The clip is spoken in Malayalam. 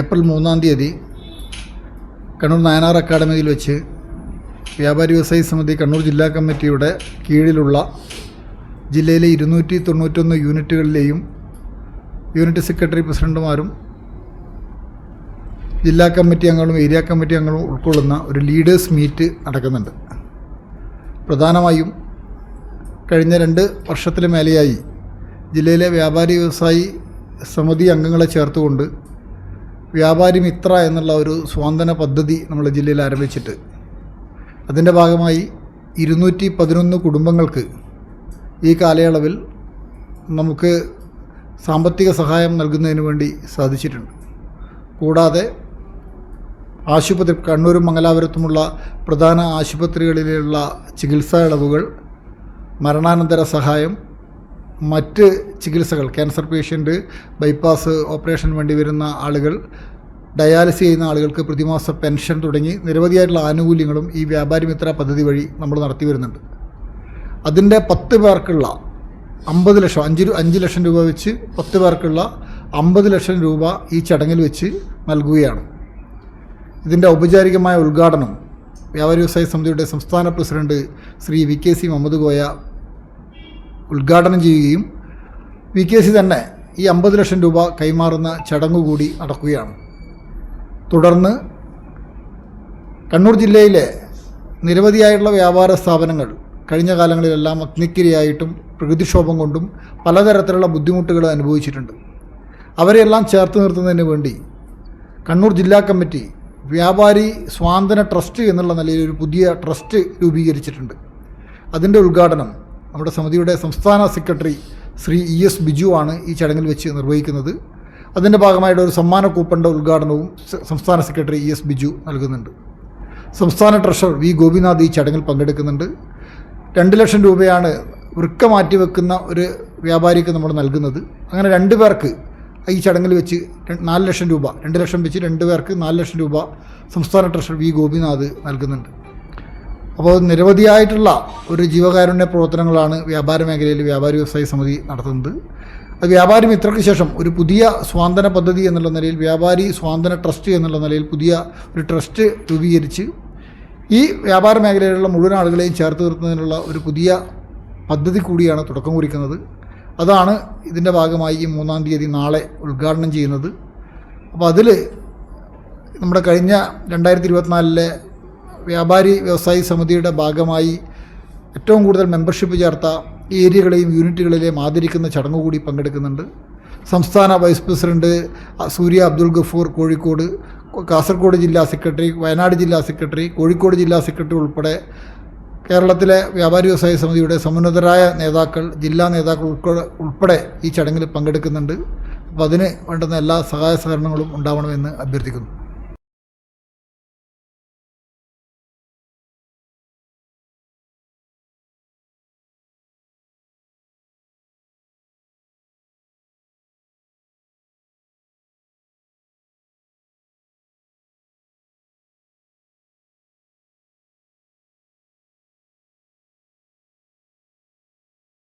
ഏപ്രിൽ മൂന്നാം തീയതി കണ്ണൂർ നായനാർ അക്കാഡമിയിൽ വെച്ച് വ്യാപാരി വ്യവസായി സമിതി കണ്ണൂർ ജില്ലാ കമ്മിറ്റിയുടെ കീഴിലുള്ള ജില്ലയിലെ ഇരുന്നൂറ്റി തൊണ്ണൂറ്റൊന്ന് യൂണിറ്റുകളിലെയും യൂണിറ്റ് സെക്രട്ടറി പ്രസിഡന്റുമാരും ജില്ലാ കമ്മിറ്റി അംഗങ്ങളും ഏരിയ കമ്മിറ്റി അംഗങ്ങളും ഉൾക്കൊള്ളുന്ന ഒരു ലീഡേഴ്സ് മീറ്റ് നടക്കുന്നുണ്ട്. പ്രധാനമായും കഴിഞ്ഞ രണ്ട് വർഷത്തിലെ മേലെയായി ജില്ലയിലെ വ്യാപാരി വ്യവസായി സമിതി അംഗങ്ങളെ ചേർത്തുകൊണ്ട് വ്യാപാരി മിത്ര എന്നുള്ള ഒരു സ്വാന്തന പദ്ധതി നമ്മുടെ ജില്ലയിൽ ആരംഭിച്ചിട്ട് അതിന്റെ ഭാഗമായി ഇരുന്നൂറ്റി പതിനൊന്ന് കുടുംബങ്ങൾക്ക് ഈ കാലയളവിൽ നമുക്ക് സാമ്പത്തിക സഹായം നൽകുന്നതിന് വേണ്ടി സാധിച്ചിട്ടുണ്ട്. കൂടാതെ ആശുപത്രി കണ്ണൂരും മംഗലാപുരത്തുമുള്ള പ്രധാന ആശുപത്രികളിലുള്ള ചികിത്സാ ഇളവുകൾ മരണാനന്തര സഹായം മറ്റ് ചികിത്സകൾ ക്യാൻസർ പേഷ്യന്റ് ബൈപ്പാസ് ഓപ്പറേഷൻ വേണ്ടി വരുന്ന ആളുകൾ ഡയാലിസിസ് ചെയ്യുന്ന ആളുകൾക്ക് പ്രതിമാസ പെൻഷൻ തുടങ്ങി നിരവധിയായിട്ടുള്ള ആനുകൂല്യങ്ങളും ഈ വ്യാപാരി മിത്ര പദ്ധതി വഴി നമ്മൾ നടത്തി വരുന്നുണ്ട്. അതിന്റെ പത്ത് പേർക്കുള്ള അമ്പത് ലക്ഷം അഞ്ച് അഞ്ച് ലക്ഷം രൂപ വെച്ച് പത്ത് പേർക്കുള്ള അമ്പത് ലക്ഷം രൂപ ഈ ചടങ്ങിൽ വെച്ച് നൽകുകയാണ്. ഇതിന്റെ ഔപചാരികമായ ഉദ്ഘാടനം വ്യാപാരി വ്യവസായ സമിതിയുടെ സംസ്ഥാന president Shri V K C Muhammad Koya ഉദ്ഘാടനം ചെയ്യുകയും വി കെ സി തന്നെ ഈ അമ്പത് ലക്ഷം രൂപ കൈമാറുന്ന ചടങ്ങുകൂടി നടക്കുകയാണ്. തുടർന്ന് കണ്ണൂർ ജില്ലയിലെ നിരവധിയായിട്ടുള്ള വ്യാപാര സ്ഥാപനങ്ങൾ കഴിഞ്ഞ കാലങ്ങളിലെല്ലാം അഗ്നിക്കിരയായിട്ടും പ്രകൃതിക്ഷോഭം കൊണ്ടും പലതരത്തിലുള്ള ബുദ്ധിമുട്ടുകൾ അനുഭവിച്ചിട്ടുണ്ട്. അവരെല്ലാം ചേർത്ത് നിർത്തുന്നതിന് വേണ്ടി കണ്ണൂർ ജില്ലാ കമ്മിറ്റി വ്യാപാരി സ്വാന്തന ട്രസ്റ്റ് എന്നുള്ള നിലയിൽ ഒരു പുതിയ ട്രസ്റ്റ് രൂപീകരിച്ചിട്ടുണ്ട്. അതിന്റെ ഉദ്ഘാടനം നമ്മുടെ സമിതിയുടെ സംസ്ഥാന secretary Shri E S Biju ആണ് ഈ ചടങ്ങിൽ വെച്ച് നിർവഹിക്കുന്നത്. അതിന്റെ ഭാഗമായിട്ട് ഒരു സമ്മാന കൂപ്പണിന്റെ ഉദ്ഘാടനവും സംസ്ഥാന സെക്രട്ടറി ഇ എസ് ബിജു നൽകുന്നുണ്ട്. സംസ്ഥാന ട്രഷറർ വി ഗോപിനാഥ് ഈ ചടങ്ങിൽ പങ്കെടുക്കുന്നുണ്ട്. രണ്ട് ലക്ഷം രൂപയാണ് വൃക്ക മാറ്റിവെക്കുന്ന ഒരു വ്യാപാരിക്ക് നമ്മൾ നൽകുന്നത്. അങ്ങനെ രണ്ട് പേർക്ക് ഈ ചടങ്ങിൽ വെച്ച് നാല് ലക്ഷം രൂപ രണ്ട് ലക്ഷം വെച്ച് രണ്ട് പേർക്ക് നാല് ലക്ഷം രൂപ സംസ്ഥാന ട്രഷറർ വി ഗോപിനാഥ് നൽകുന്നുണ്ട്. അപ്പോൾ നിരവധിയായിട്ടുള്ള ഒരു ജീവകാരുണ്യ പ്രവർത്തനങ്ങളാണ് വ്യാപാര മേഖലയിൽ വ്യാപാരി വ്യവസായ സമിതി നടത്തുന്നത്. വ്യാപാരി മിത്രയ്ക്ക് ശേഷം ഒരു പുതിയ സ്വാന്തന പദ്ധതി എന്നുള്ള നിലയിൽ വ്യാപാരി സ്വാന്തന ട്രസ്റ്റ് എന്നുള്ള നിലയിൽ പുതിയ ഒരു ട്രസ്റ്റ് രൂപീകരിച്ച് ഈ വ്യാപാര മേഖലയിലുള്ള മുഴുവൻ ആളുകളെയും ചേർത്ത് നിർത്തുന്നതിനുള്ള ഒരു പുതിയ പദ്ധതി കൂടിയാണ് തുടക്കം കുറിക്കുന്നത്. അതാണ് ഇതിന്റെ ഭാഗമായി ഈ മൂന്നാം തീയതി നാളെ ഉദ്ഘാടനം ചെയ്യുന്നത്. അപ്പോൾ അതിൽ നമ്മുടെ കഴിഞ്ഞ രണ്ടായിരത്തി ഇരുപത്തിനാലിലെ വ്യാപാരി വ്യവസായി സമിതിയുടെ ഭാഗമായി ഏറ്റവും കൂടുതൽ മെമ്പർഷിപ്പ് ചേർത്ത ഏരിയകളെയും യൂണിറ്റുകളിലെയും ആദരിക്കുന്ന ചടങ്ങ് കൂടി പങ്കെടുക്കുന്നുണ്ട്. സംസ്ഥാന വൈസ് പ്രസിഡന്റ് സൂര്യ അബ്ദുൽ ഗഫൂർ കോഴിക്കോട് കാസർഗോഡ് ജില്ലാ സെക്രട്ടറി വയനാട് ജില്ലാ സെക്രട്ടറി കോഴിക്കോട് ജില്ലാ സെക്രട്ടറി ഉൾപ്പെടെ കേരളത്തിലെ വ്യാപാരി വ്യവസായ സമിതിയുടെ സമുന്നതരായ നേതാക്കൾ ജില്ലാ നേതാക്കൾ ഉൾപ്പെടെ ഉൾപ്പെടെ ഈ ചടങ്ങിൽ പങ്കെടുക്കുന്നുണ്ട്. അപ്പോൾ അതിന് വേണ്ടുന്ന എല്ലാ സഹായ സഹകരണങ്ങളും ഉണ്ടാവണമെന്ന് അഭ്യർത്ഥിക്കുന്നു.